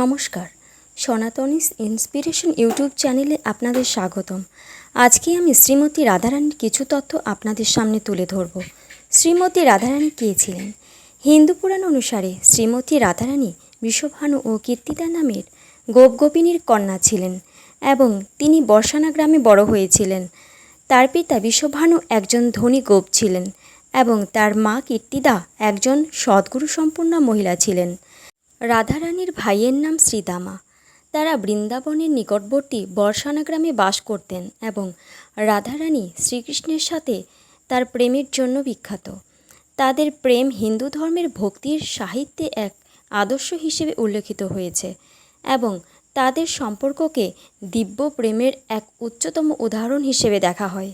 নমস্কার। সনাতনীস inspiration YouTube চ্যানেলে আপনাদের স্বাগতম। আজকে আমি শ্রীমতী রাধারানীর কিছু তথ্য আপনাদের সামনে তুলে ধরব। শ্রীমতী রাধারানী কে ছিলেন? হিন্দু পুরাণ অনুসারে শ্রীমতী রাধারানী বিশ্বভানু ও কীর্তিদা নামের গোপগোপিনীর কন্যা ছিলেন এবং তিনি বর্ষানা গ্রামে বড় হয়েছিলেন। তার পিতা বিশ্বভানু একজন ধনী গোপ ছিলেন এবং তার মা কীর্তিদা একজন সদ্গুরু সম্পন্ন মহিলা ছিলেন। রাধারানীর ভাইয়ের নাম শ্রীদামা তারা বৃন্দাবনের নিকটবর্তী বর্ষানা গ্রামে বাস করতেন এবং রাধারানী শ্রীকৃষ্ণের সাথে তার প্রেমের জন্য বিখ্যাত। তাদের প্রেম হিন্দু ধর্মের ভক্তির সাহিত্যে এক আদর্শ হিসেবে উল্লেখিত হয়েছে এবং তাদের সম্পর্ককে দিব্য প্রেমের এক উচ্চতম উদাহরণ হিসেবে দেখা হয়।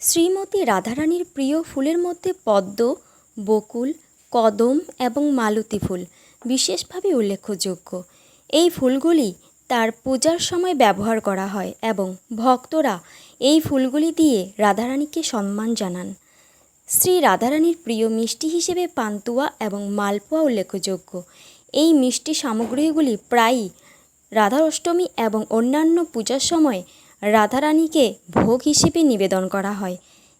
শ্রীমতী রাধারানীর প্রিয় ফুলের মধ্যে পদ্ম, বকুল কদম এবং মালতী ফুল, বিশেষভাবে উল্লেখযোগ্য। এই ফুলগুলি তার পূজার সময় ব্যবহার করা হয় এবং ভক্তরা এই ফুলগুলি দিয়ে রাধারানীকে সম্মান জানান। শ্রী রাধারানীর প্রিয় মিষ্টি হিসেবে পান্তুয়া এবং মালপোয়া উল্লেখযোগ্য। এই মিষ্টি সামগ্রীগুলি প্রায়ই রাধা অষ্টমী এবং অন্যান্য পূজার সময় রাধারানীকে ভোগ হিসেবে নিবেদন করা হয়।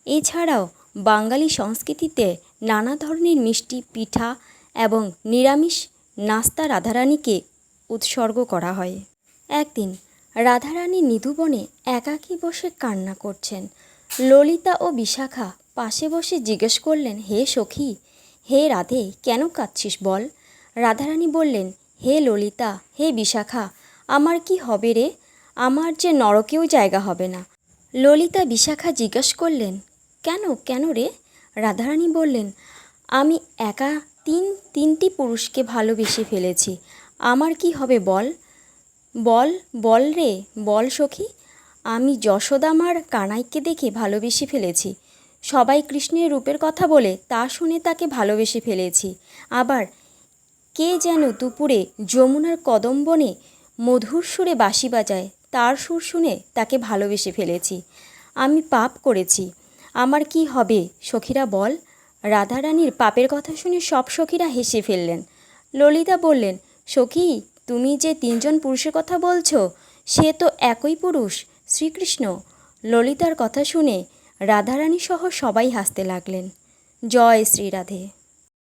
এছাড়াও বাঙালি সংস্কৃতিতে নানা ধরনের মিষ্টি, পিঠা এবং নিরামিষ নাস্তা রাধারানীকে উৎসর্গ করা হয়। একদিন রাধারানী নিধুবনে একাকী বসে কান্না করছেন। ললিতা ও বিশাখা পাশে বসে জিজ্ঞেস করলেন, হে সখী, হে রাধে, কেন কাঁদছিস বল? রাধারানী বললেন, হে ললিতা, হে বিশাখা, আমার কি হবে রে? আমার যে নরকেও জায়গা হবে না। ললিতা বিশাখা জিজ্ঞেস করলেন, কেন কেন রে? রাধারানী বললেন, আমি একা তিন, তিনটি পুরুষকে ভালোবেসে ফেলেছি। আমার কি হবে বল? বল বল রে, বল সখী। আমি যশোদামার কানাইকে দেখে ভালোবেসে ফেলেছি। সবাই কৃষ্ণের রূপের কথা বলে তা শুনে তাকে ভালোবেসে ফেলেছি। আবার কে যেন দুপুরে যমুনার কদম্বনে মধুর সুরে বাঁশি বাজায়, তার সুর শুনে তাকে ভালোবেসে ফেলেছি। আমি পাপ করেছি। আমার কি হবে? সখীরা বল। রাধারানীর পাপের কথা শুনে সব সখীরা হেসে ফেললেন। ললিতা বললেন, সখী, তুমি যে তিনজন পুরুষের কথা বলছো, সে তো একই পুরুষ, শ্রীকৃষ্ণ। ললিতার কথা শুনে রাধারানী সহ সবাই হাসতে লাগলেন। জয় শ্রী রাধে